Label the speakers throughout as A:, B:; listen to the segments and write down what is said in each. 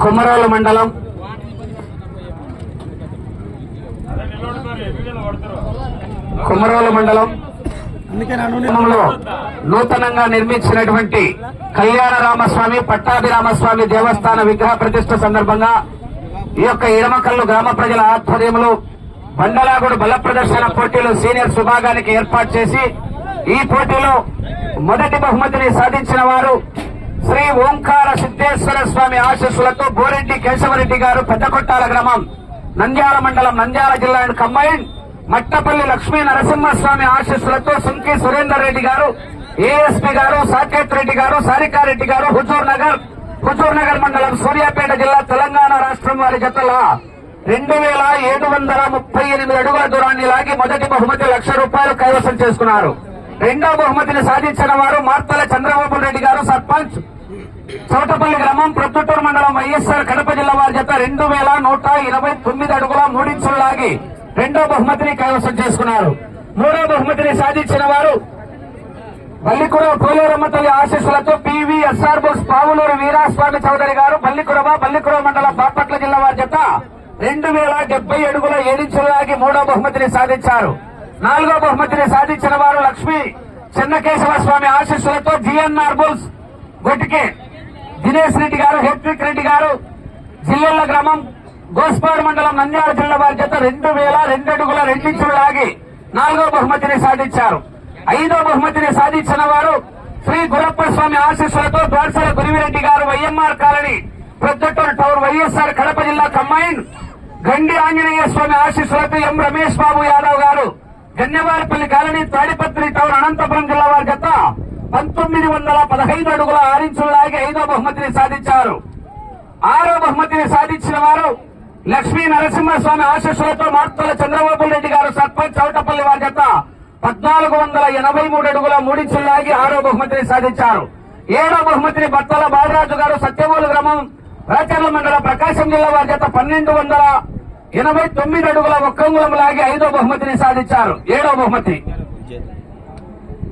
A: కుమరోలు మండలం. కుమరోలు మండలం. నూతనంగా నిర్మించినటువంటి కళ్యాణ రామస్వామి పట్టాభి రామస్వామి దేవస్థాన విగ్రహ ప్రతిష్ట సందర్భంగా ఈ యొక్క ఇడమకల్లు గ్రామ ప్రజల ఆధ్వర్యంలో బండలాగుడు బల ప్రదర్శన పోటీలు సీనియర్ సుభాగానికి ఏర్పాటు చేసి ఈ పోటీలో మొదటి బహుమతిని సాధించిన వారు శ్రీ ఓంకార సిద్ధేశ్వర స్వామి ఆశీస్సులతో బోరెడ్డి కేశవరెడ్డి గారు పెద్దకొట్టాల గ్రామం నంద్యాల మండలం నంద్యాల జిల్లా అండ్ కంబైన్ మట్టపల్లి లక్ష్మీ నరసింహస్వామి ఆశీస్సులతో సుంకి సురేందర్ రెడ్డి గారు ఏఎస్పీ గారు సాకేత్ రెడ్డి గారు సారికారెడ్డి గారు హుజూర్ నగర్ హుజూర్ నగర్ మండలం సూర్యాపేట జిల్లా తెలంగాణ రాష్ట్రం వారి జతల రెండు వేల ఏడు వందల ముప్పై ఎనిమిది అడుగుల దూరాన్ని లాగి మొదటి బహుమతి లక్ష రూపాయలు కైవసం చేసుకున్నారు. రెండో బహుమతిని సాధించిన వారు మార్తల చంద్రబాబు రెడ్డి గారు సర్పంచ్. చోటపల్లి గ్రామం ప్రొద్దుటూరు మండలం వైఎస్ఆర్ కడప జిల్లా వారి జత రెండు వేల నూట ఇరవై తొమ్మిది అడుగుల మూడించులు లాగి రెండో బహుమతిని కైవసం చేసుకున్నారు. మూడో బహుమతిని సాధించిన వారు బల్లికుర పోలేరమ్మ తల్లి ఆశీస్సులతో P V S R Bose Pavuluru Veeraswamy Chowdary garu Ballikurava Ballikura మండలం బాపట్ల జిల్లా వారి జత రెండు వేల డెబ్బై అడుగుల ఏడించులాగి మూడో బహుమతిని సాధించారు. నాలుగో బహుమతిని సాధించిన వారు లక్ష్మి చెన్నకేశవ స్వామి ఆశీస్సులతో జిఎన్ఆర్ బుల్స్ గొట్టికే దినేష్ రెడ్డి గారు హెట్రిక్ రెడ్డి గారు జిల్లెళ్ళ గ్రామం గోస్పాడు మండలం నంద్యాల జిల్లా వారి జత రెండు వేల రెండు అడుగుల రెండించులు లాగి నాలుగో బహుమతిని సాధించారు. ఐదో బహుమతిని సాధించిన వారు శ్రీ గురప్ప స్వామి ఆశీస్సులతో Dwarasala Gurivireddy garu YMR colony Proddatur town YSR Kadapa జిల్లా కమ్మైన్ గండి ఆంజనేయ స్వామి ఆశీస్సులతో ఎం రమేష్ బాబు యాదవ్ గారు గన్నెవారిపల్లి కాలనీ తాడిపత్రి టౌన్ అనంతపురం జిల్లా వారి జత పంతొమ్మిది వందల పదహైదు అడుగుల ఆరించులు లాగి ఐదో బహుమతిని సాధించారు. ఆరో బహుమతిని సాధించిన వారు లక్ష్మీ నరసింహస్వామి ఆశస్సులతో మార్తల చంద్రబాబు రెడ్డి గారు సర్పంచ్ చౌటపల్లి వారి చేత పద్నాలుగు వందల ఎనభై మూడు అడుగుల మూడించులు లాగి ఆరో బహుమతిని సాధించారు. ఏడో బహుమతిని బత్తల బాలరాజు గారు సత్యమూలు గ్రామం రాచర్ల మండల ప్రకాశం జిల్లా వారి చేత పన్నెండు వందల ఎనభై తొమ్మిది అడుగుల ఒక్కంగులం లాగి ఐదో బహుమతిని సాధించారు. ఏడో బహుమతి.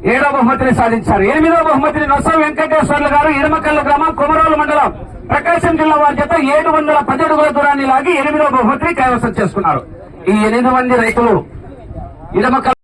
A: ఏడో బహుమతిని సాధించారు. ఎనిమిదో బహుమతిని నొస వెంకటేశ్వర్లు గారు ఇరమకల్లు గ్రామం కుమరోలు మండలం ప్రకాశం జిల్లా వారి చేత ఏడు వందల పది అడుగుల దూరాన్ని లాగి ఎనిమిదో బహుమతిని కైవసం చేసుకున్నారు. ఈ ఎనిమిది మంది రైతులు ఇడమకల్